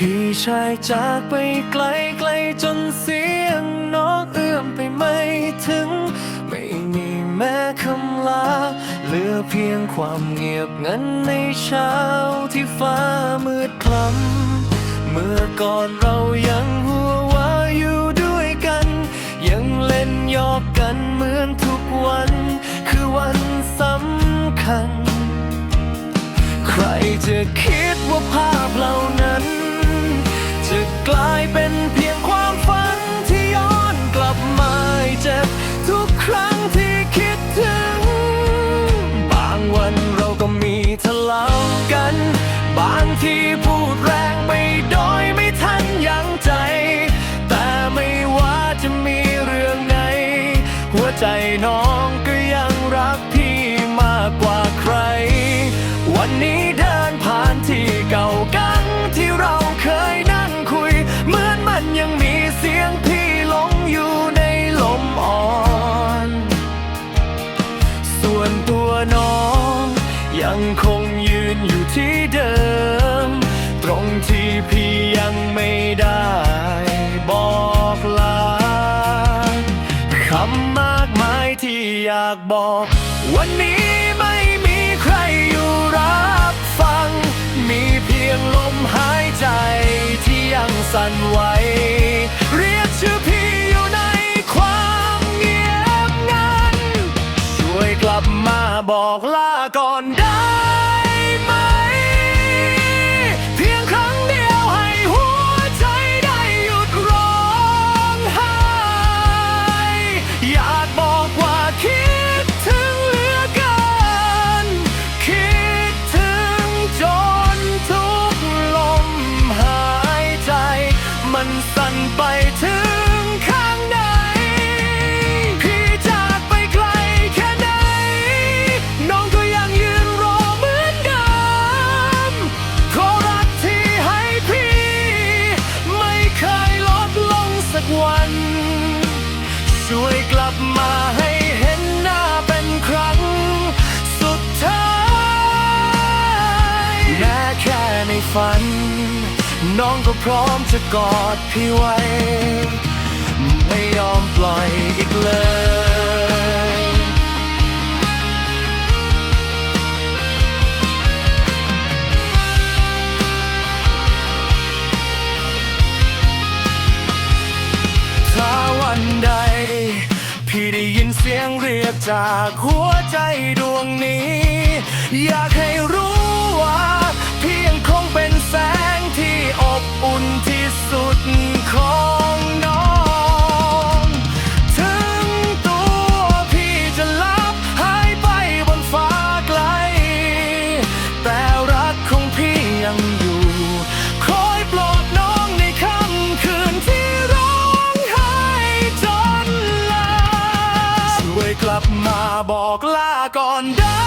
พี่ชายจากไปไกลไกลจนเสียงนกเอื้อมไปไม่ถึง ไม่มีแม้คำลา เหลือเพียงความเงียบงันในเช้าที่ฟ้ามืดคล้ำเมื่อก่อนเรายังหัววาอยู่ด้วยกัน ยังเล่นยอกกันเหมือนทุกวัน คือวันสำคัญ ใครจะคิดว่าภาพเหล่านั้น ที่พูดแรงไปโดยไม่ทันยั้งใจ แต่ไม่ว่าจะมีเรื่องไหน หัวใจน้องก็ยังรักพี่มากกว่าใคร วันนี้เดินผ่านที่เก่ากันที่เราเคยนั่งคุย เหมือนมันยังมีเสียงพี่หลงอยู่ในลมอ่อน ส่วนตัวน้องยังคงยืนอยู่ที่เดิม ยังไม่ได้บอกลาคำมากมายที่อยากบอก วันนี้ไม่มีใครอยู่รับฟัง มีเพียงลมหายใจที่ยังสั่นไหวเรียกชื่อพี่อยู่ในความเงียบงัน ช่วยกลับมาบอกลาก่อนได้ ฝัน น้องก็พร้อมจะกอดพี่ไว้ ไม่ยอมปล่อยอีกเลยถ้าวันใด พี่ได้ยินเสียงเรียกจากหัวใจดวงนี้ อยากให้รู้ อุ่นที่สุดของน้อง ถึงตัวพี่จะลับหายไปบนฟ้าไกล แต่รักของพี่ยังอยู่ คอยปลอบน้องในค่ำคืนที่ร้องไห้จนลาช่วยกลับมาบอกลาก่อนได้